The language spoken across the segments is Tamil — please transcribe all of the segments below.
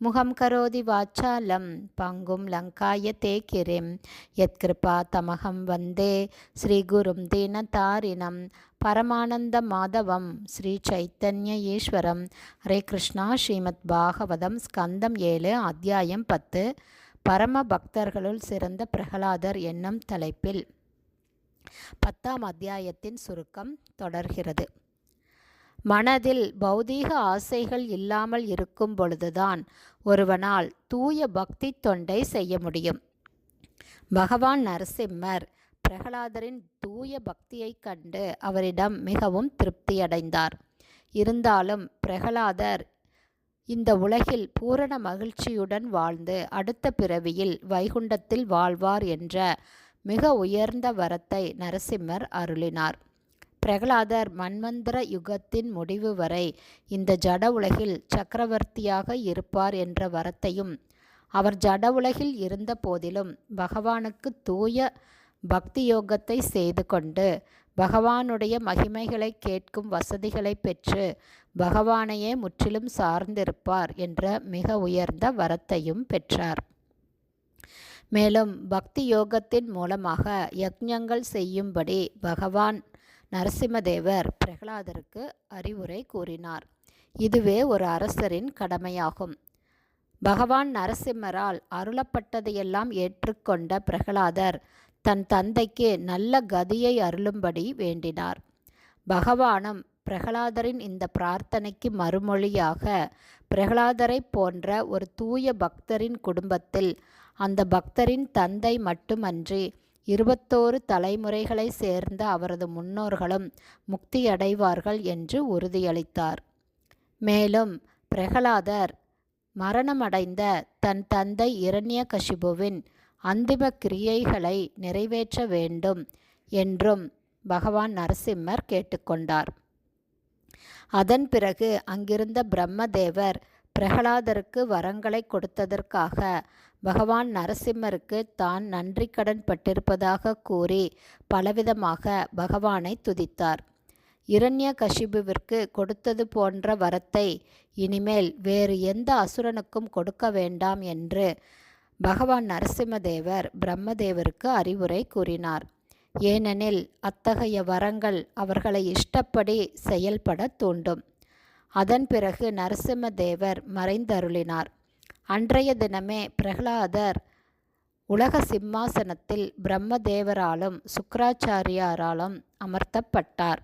முகம் கரோதி வாச்சாலம் பங்கும் லங்காய தே கிரிம் யத்கிருபா தமகம் வந்தே ஸ்ரீகுரும் தீனதாரிணம் பரமானந்த மாதவம் ஸ்ரீ சைத்தன்ய ஈஸ்வரம். ஹரே கிருஷ்ணா ஸ்ரீமத் பாகவதம் ஸ்கந்தம் ஏழு அத்தியாயம் பத்து. பரம பக்தர்களுள் சிறந்த பிரகலாதர் என்னும் தலைப்பில் பத்தாம் அத்தியாயத்தின் சுருக்கம் தொடர்கிறது. மனதில் பௌதீக ஆசைகள் இல்லாமல் இருக்கும் பொழுதுதான் ஒருவனால் தூய பக்தி தொண்டை செய்ய முடியும். பகவான் நரசிம்மர் பிரகலாதரின் தூய பக்தியைக் கண்டு அவரிடம் மிகவும் திருப்தியடைந்தார். இருந்தாலும் பிரகலாதர் இந்த உலகில் பூரண மகிழ்ச்சியுடன் வாழ்ந்து அடுத்த பிறவியில் வைகுண்டத்தில் வாழ்வார் என்ற மிக உயர்ந்த வரத்தை நரசிம்மர் அருளினார். பிரகலாதர் மன்மந்திர யுகத்தின் முடிவு வரை இந்த ஜட உலகில் சக்கரவர்த்தியாக இருப்பார் என்ற வரத்தையும் அவர் ஜட உலகில் இருந்த போதிலும் பகவானுக்கு தூய பக்தி யோகத்தை செய்து கொண்டு பகவானுடைய மகிமைகளை கேட்கும் வசதிகளை பெற்று பகவானையே முற்றிலும் சார்ந்திருப்பார் என்ற மிக உயர்ந்த வரத்தையும் பெற்றார். மேலும் பக்தி யோகத்தின் மூலமாக யக்ஞங்கள் செய்யும்படி பகவான் நரசிம்மதேவர் பிரகலாதருக்கு அறிவுரை கூறினார். இதுவே ஒரு அரசரின் கடமையாகும். பகவான் நரசிம்மரால் அருளப்பட்டதையெல்லாம் ஏற்றுக்கொண்ட பிரகலாதர் தன் தந்தைக்கு நல்ல கதியை அருளும்படி வேண்டினார். பகவானும் பிரகலாதரின் இந்த பிரார்த்தனைக்கு மறுமொழியாக பிரகலாதரை போன்ற ஒரு தூய பக்தரின் குடும்பத்தில் அந்த பக்தரின் தந்தை மட்டுமன்றி இருபத்தோரு தலைமுறைகளை சேர்ந்த அவரது முன்னோர்களும் முக்தியடைவார்கள் என்று உறுதியளித்தார். மேலும் பிரகலாதர் மரணமடைந்த தன் தந்தை இரண்யகசிபுவின் அந்திம கிரியைகளை நிறைவேற்ற வேண்டும் என்றும் பகவான் நரசிம்மர் கேட்டுக்கொண்டார். அதன் பிறகு அங்கிருந்த பிரம்மதேவர் பிரகலாதருக்கு வரங்களை கொடுத்ததற்காக பகவான் நரசிம்மருக்கு தான் நன்றி கடன் பட்டிருப்பதாக கூறி பலவிதமாக பகவானை துதித்தார். இரண்ய கஷிபுவிற்கு கொடுத்தது போன்ற வரத்தை இனிமேல் வேறு எந்த அசுரனுக்கும் கொடுக்க வேண்டாம் என்று பகவான் நரசிம்மதேவர் பிரம்மதேவருக்கு அறிவுரை கூறினார். ஏனெனில் அத்தகைய வரங்கள் அவர்களை இஷ்டப்படி செயல்பட தூண்டும். அதன் பிறகு நரசிம்மதேவர் மறைந்தருளினார். அன்றைய தினமே பிரகலாதர் உலக சிம்மாசனத்தில் பிரம்மதேவராலும் சுக்கராச்சாரியாராலும் அமர்த்தப்பட்டார்.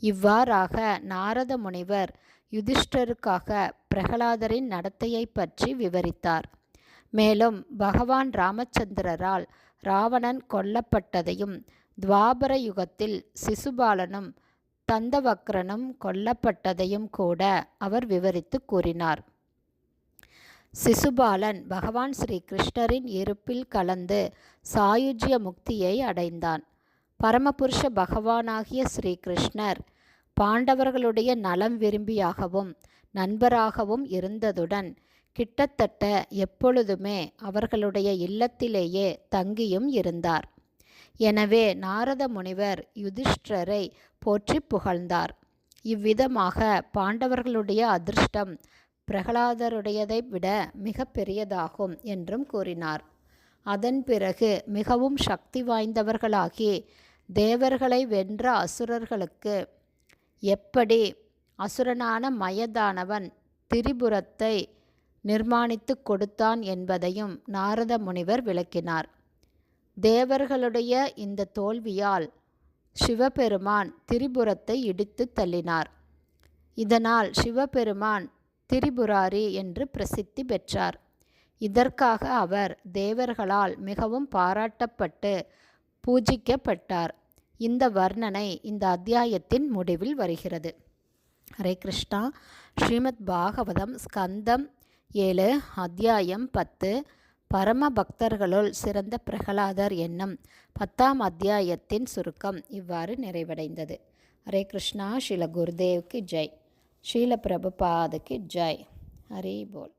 இவ்வாறாக நாரத முனிவர் யுதிஷ்டருக்காக பிரகலாதரின் நடத்தையை பற்றி விவரித்தார். மேலும் பகவான் ராமச்சந்திரரால் ராவணன் கொல்லப்பட்டதையும் துவாபர யுகத்தில் சிசுபாலனும் தந்தவக்ரனும் கொல்லப்பட்டதையும் கூட அவர் விவரித்து கூறினார். சிசுபாலன் பகவான் ஸ்ரீ கிருஷ்ணரின் இருப்பில் கலந்து சாயுஜ்ய முக்தியை அடைந்தான். பரமபுருஷ பகவானாகிய ஸ்ரீ கிருஷ்ணர் பாண்டவர்களுடைய நலம் விரும்பியாகவும் நண்பராகவும் இருந்ததுடன் கிட்டத்தட்ட எப்பொழுதுமே அவர்களுடைய இல்லத்திலேயே தங்கியும் இருந்தார். எனவே நாரத முனிவர் யுதிஷ்டரை போற்றி புகழ்ந்தார். இவ்விதமாக பாண்டவர்களுடைய அதிர்ஷ்டம் பிரகலாதருடையதை விட மிக பெரியதாகும் என்றும் கூறினார். அதன் பிறகு மிகவும் சக்தி வாய்ந்தவர்களாகி தேவர்களை வென்ற அசுரர்களுக்கு எப்படி அசுரனான மயதானவன் திரிபுரத்தை நிர்மாணித்து கொடுத்தான் என்பதையும் நாரத முனிவர் விளக்கினார். தேவர்களுடைய இந்த தோல்வியால் சிவபெருமான் திரிபுரத்தை இடித்து தள்ளினார். இதனால் சிவபெருமான் திரிபுராரி என்று பிரசித்தி பெற்றார். இதற்காக அவர் தேவர்களால் மிகவும் பாராட்டப்பட்டு பூஜிக்கப்பட்டார். இந்த வர்ணனை இந்த அத்தியாயத்தின் முடிவில் வருகிறது. ஹரே கிருஷ்ணா. ஸ்ரீமத் பாகவதம் ஸ்கந்தம் ஏழு அத்தியாயம் பத்து. பரம பக்தர்களுள் சிறந்த பிரகலாதர் என்னும் பத்தாம் அத்தியாயத்தின் சுருக்கம் இவ்வாறு நிறைவடைந்தது. ஹரே கிருஷ்ணா. ஸ்ரீல குருதேவ்க்கு ஜெய். ஸ்ரீல பிரபுபாதுக்கு ஜெய் ஹரி போல்